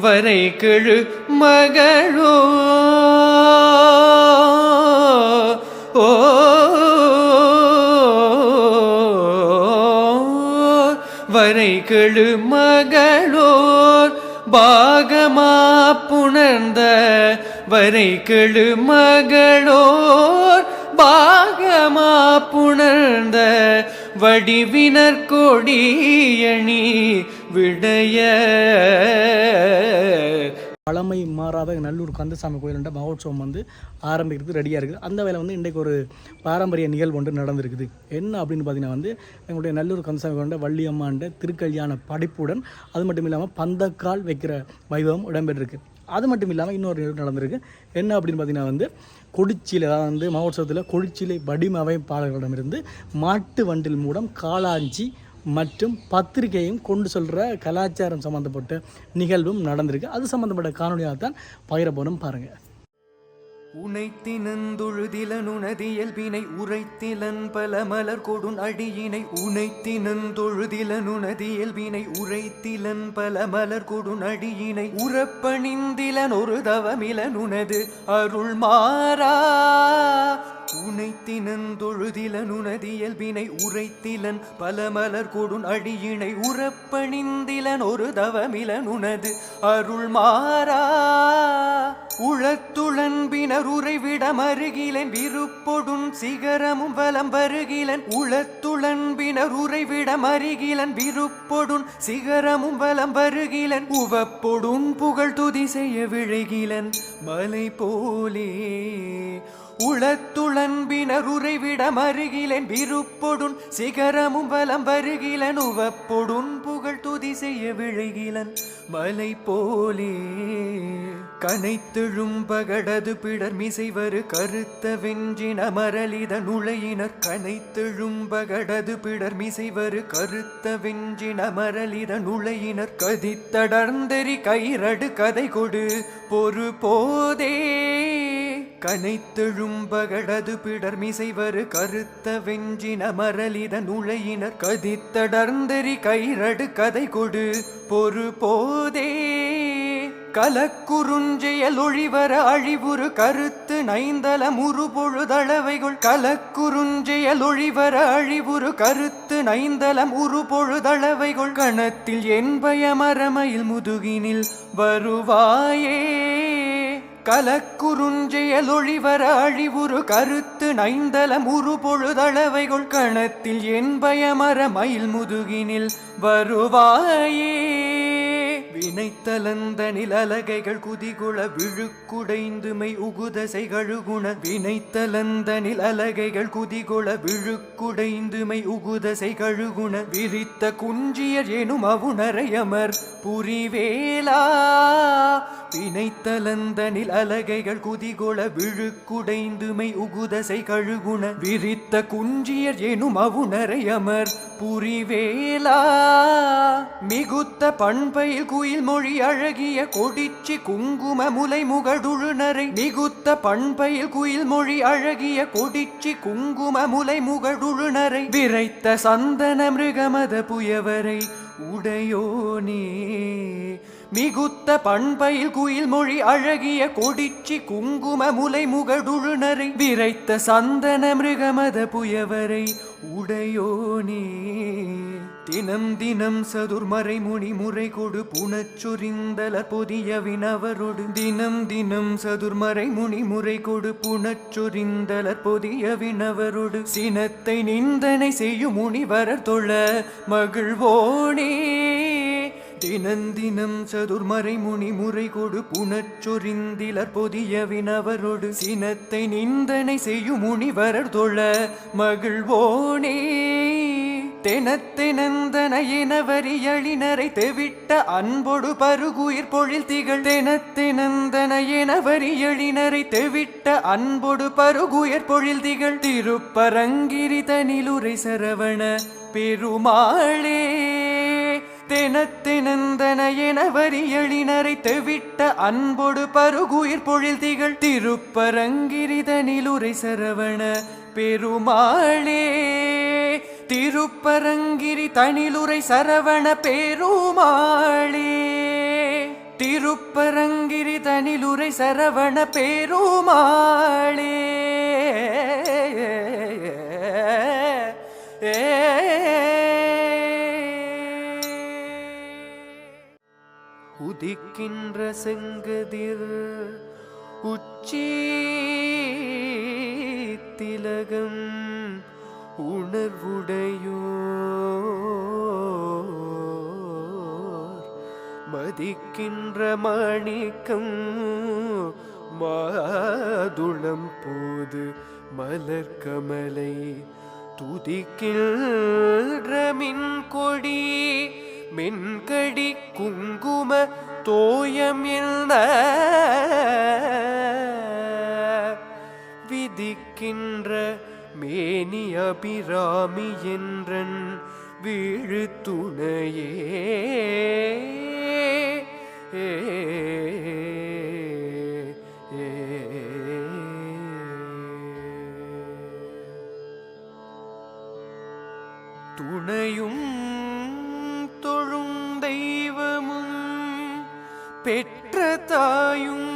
வரை கெழு மகளோ. ஓ. வரை கெழு மகளோர் பாகமா புணர்ந்த வரை கெழு மகளோர் பாகமா புணர்ந்த வடிவினர் கொடியணி விடைய. பழமை மாறாத நல்லூர் கந்தசாமி கோயிலுன்ற மகோத்சவம் வந்து ஆரம்பிக்கிறதுக்கு ரெடியாக இருக்குது. அந்த வேலை வந்து இன்றைக்கு ஒரு பாரம்பரிய நிகழ்வு ஒன்று நடந்திருக்குது. என்ன அப்படின்னு பார்த்தீங்கன்னா வந்து எங்களுடைய நல்லூர் கந்தசாமி கோயிலுடைய வள்ளியம்மாண்ட திருக்கல்யாண படைப்புடன் அது மட்டும் இல்லாமல் பந்தக்கால் வைக்கிற வைபவம் இடம்பெற்றிருக்கு. அது மட்டும் இல்லாமல் இன்னொரு நிகழ்வு நடந்திருக்கு. என்ன அப்படின்னு பார்த்தீங்கன்னா வந்து கொடிச்சியில் அதாவது வந்து மகோத்சவத்தில் கொடிச்சிலை வடிவமைப்பாளர்களிடமிருந்து மாட்டு வண்டில் மூலம் காளாஞ்சி மற்றும் பத்திரிகையும் கொண்டு சொல்கிற கலாச்சாரம் சம்மந்தப்பட்ட நிகழ்வும் நடந்திருக்கு. அது சம்மந்தப்பட்ட காணொலியாக தான் பகிர போகிறோம் பாருங்கள் உனைத்தினந்தொழுதிலனுனதியல்பினை உரைத்திலன் பல மலர் கொடுன் அடியினை உனைத்தினந்தொழுதிலனுனதியல்பினை உரைத்திலன் பல மலர் கொடுன் அடியினை உறப்பணிந்திலன் ஒரு தவமிலனுனது அருள் மாறா உனைத்தினந்தொழுதிலன் உனதியல்பினை உரைத்திலன் பல மலர் கொடுன் அடியினை உறப்பணிந்திலன் ஒரு தவமிலன் உனது அருள் மாறா உளத்துளன்பினர் உறைவிடம் அருகிலன் விருப்பொடுன் சிகரமும் வலம் வருகிலன் உளத்துளன்பினர் உறைவிடம் அருகிலன் விருப்பொடுன் சிகரமும் வலம் வருகிலன் உவப்பொடுன் புகழ் துதி செய்ய விழைகிலன் மலை போலே உளத்துளன்பினர் உறைவிடம் அருகிலன் விருப்பொடுன் சிகரமும் வலம் வருகிலன் உவப்பொடுன் புகழ் துதி செய்ய விழுகிலன் மலை போலே கனைத்தெழும் பகடது பிடர் மிசைவரு கருத்த வெஞ்சின மரளித நுழையினர் கனைத்தெழும் பகடது பிடர் மிசைவரு கருத்த வெஞ்சின மரளித நுழையினர் கதித்தடர்ந்தெறி கயிரடு கதை கொடு. பொறு போதே கனைத்தெழும்பகடது பிடர்மிசைவரு கருத்த வெஞ்சின மரளித நுழையினர் கதித்தடர்ந்தெறி கைரடு கதை கொடு. பொறு போதே கலக்குறுஞ்செயல் ஒழிவர அழிவுறு கருத்து நைந்தல முறுபொழுதளவைகள். கலக்குறுஞ்செயல் ஒழிவர அழிவுறு கருத்து நைந்தலம் உறுபொழுதளவைகள் கணத்தில் என் பயமரமையில் முதுகினில் வருவாயே கலக்குறுஞ்செயலொழிவர அழிவுரு கருத்து நைந்தலம் உரு பொழுதளவைகள் கணத்தில் என் பயமர மயில் முதுகினில் வருவாயே. வினைத்தலந்த நிலலகைகள் குதிகுள விழுக்குடைந்துமை உகுதசை கழுகுண வினைத்தலந்தனில் அலகைகள் குதிகுள விழுக்குடைந்துமை உகுதசை கழுகுண விரித்த குஞ்சியர் எனும் அவுணரையமர் புரிவேலா. வினைத்தலந்த நிலலகைகள் குதிகுள விழுக்குடைந்துமை உகுதசை கழுகுண விரித்த குஞ்சியர் எனும் அவுணரையமர் புரிவேலா. மிகுத்த பண்பையில் குயில் மொழி அழகிய கொடிச்சி குங்கும முலை முகடுழுநரை மிகுத்த பண்பையில் குயில் மொழி அழகிய கொடிச்சி குங்கும முலை முகடுழுநரை விரைத்த சந்தன மிருகமத புயவரை உடையோனே மிகுத்த பண்பையில் குயில் மொழி அழகிய கொடிச்சி குங்கும முலை முகடுழுநரை விரைத்த சந்தன மிருகமத புயவரை உடையோனே தினம் தினம் சதுர்மறை முனி முறை கொடு புனச்சொரிந்தல பொதிய வினவரோடு. தினம் தினம் சதுர்மறை முனி முறை கொடு புனச்சொரிந்தல பொதிய வினவரோடு. சினத்தை நிந்தனை செய்யும் முனிவரர் தொழ மகிழ்வோனே. தினந்தினம் சதுர்மறை முனி முறை கொடு புனச்சொரிந்திலர் பொதிய வினவரோடு. சினத்தை நிந்தனை செய்யும் முனிவரர் தொழ மகிழ்வோனே. தெனத்தினந்தனையினவரியழினரை தெவிட்ட அன்பொடு பருகுயிர் பொழில் திகழ். தெனத்தினந்தனையினவரியழினரை தெவிட்ட அன்பொடு பருகுயிர் பொழில் திகழ். திருப்பரங்கிரி தனிலுரை சரவண பெருமாளே தெனத்தினந்தனையினவரியழினரை தெவிட்ட அன்பொடு பருகுயிர் பொழில் திகழ். திருப்பரங்கிரிதனிலுரை சரவண பெருமாளே திருப்பரங்கிரி தனிலுரை சரவண பேருமாளே. திருப்பரங்கிரி தனிலுரை சரவண பேருமாளே. உதிக்கின்ற செங்கதிர் உச்சி திலகம். உணர்வுடையோர் மதிக்கின்ற மாணிக்கம் மாதுளம் போது மலர்கமலை துதிக்கின்ற மின் கொடி மென்கடி குங்கும தோயம் என்ன விதிக்கின்ற மேனி அபிராமி என்றன் வீழு துணையே துணையும் தொழும் தெய்வமும் பெற்ற தாயும்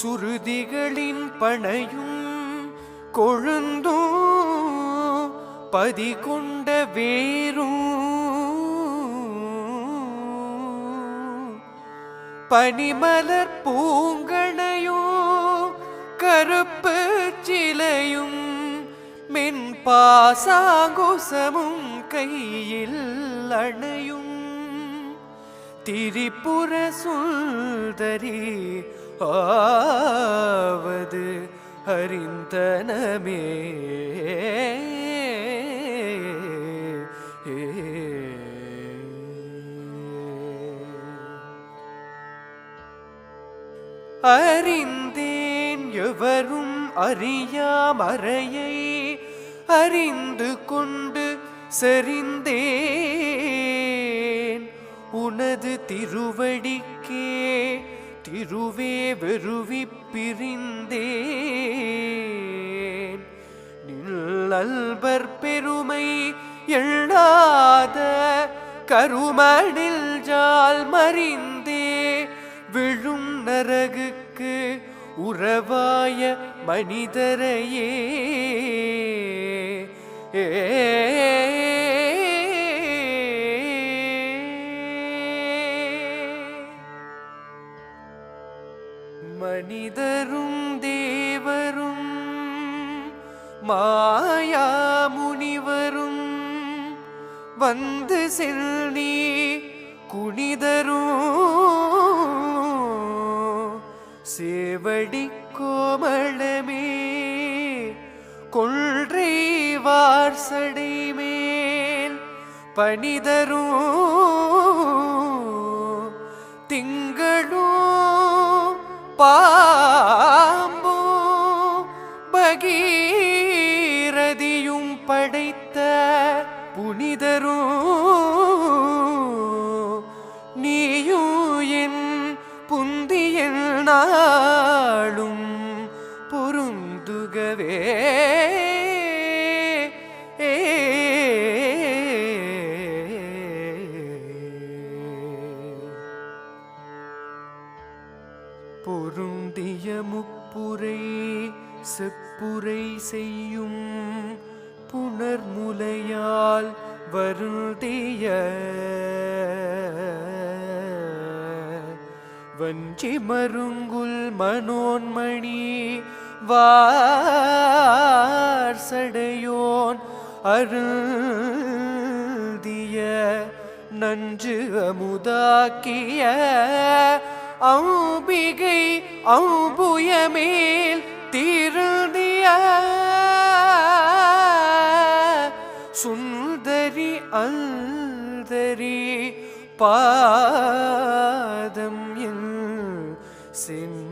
சுருதிகளின் பணையும் கொழுந்தும் பதி கொண்ட வேரும். பனிமலர் பூங்கணையோ கருப்பு சிலையும் மென் பாசாங்குசமும் கையில் அணையும். திரிபுர சுந்தரி ஆவது அறிந்தனமே. அறிந்தேன் எவரும் அறியாமறையை அறிந்து கொண்டு செறிந்தேன். உனது திருவடிக்கே திருவே வெறுவி பிரிந்தேன் நில்லல்பர் பெருமை எழாத கருமடில் ஜால் மறிந்தே. விழும் நரகுக்கு உறவாய மனிதரையே. ஏ வந்து செல்நீ குனிதரும் சேவடி கோமளமே கொள்றை வார்சடை மேல் பனிதரும் நாளும் பொருந்துகவே. பொருந்திய முப்புரை செப்புரை செய்யும் புனர்முலையால் வருந்திய வஞ்சி மருங்குல் மனோன்மணி வார்சடையோன் அருந்திய நஞ்சு அமுதாக்கிய அம்பிகை அம்புயமேல் திருந்திய சுந்தரி அந்தரி பாதம் என் சென்னியதே